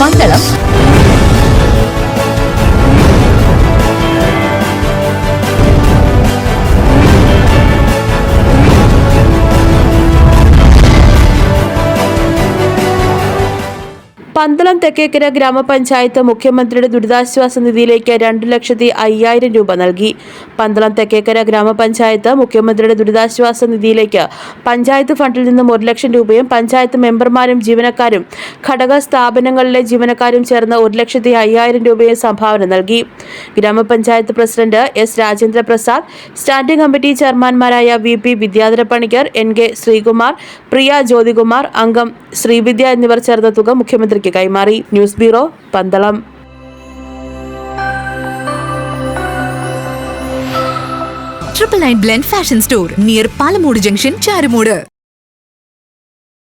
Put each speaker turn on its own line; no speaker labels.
പന്തളം
പന്തളം തെക്കേക്കര ഗ്രാമപഞ്ചായത്ത് മുഖ്യമന്ത്രിയുടെ ദുരിതാശ്വാസ നിധിയിലേക്ക് രണ്ട് ലക്ഷത്തി അയ്യായിരം രൂപ നൽകി. പന്തളം തെക്കേക്കര ഗ്രാമപഞ്ചായത്ത് മുഖ്യമന്ത്രിയുടെ ദുരിതാശ്വാസ നിധിയിലേക്ക് പഞ്ചായത്ത് ഫണ്ടിൽ നിന്നും ഒരു ലക്ഷം രൂപയും പഞ്ചായത്ത് മെമ്പർമാരും ജീവനക്കാരും ഘടക സ്ഥാപനങ്ങളിലെ ജീവനക്കാരും ചേർന്ന് ഒരു ലക്ഷത്തി അയ്യായിരം രൂപയും സംഭാവന നൽകി. ഗ്രാമപഞ്ചായത്ത് president S Rajendra Prasad standing committee ചെയർമാൻമാരായ V P Vidyadhara Panicker N K Sreekumar Priya Jyothikumar അംഗം ശ്രീവിദ്യ എന്നിവർ ചേർന്ന തുക മുഖ്യമന്ത്രിക്ക് കൈമാറി news bureau Pandalam.
Triple nine blend fashion store near Palamoodu junction Charummood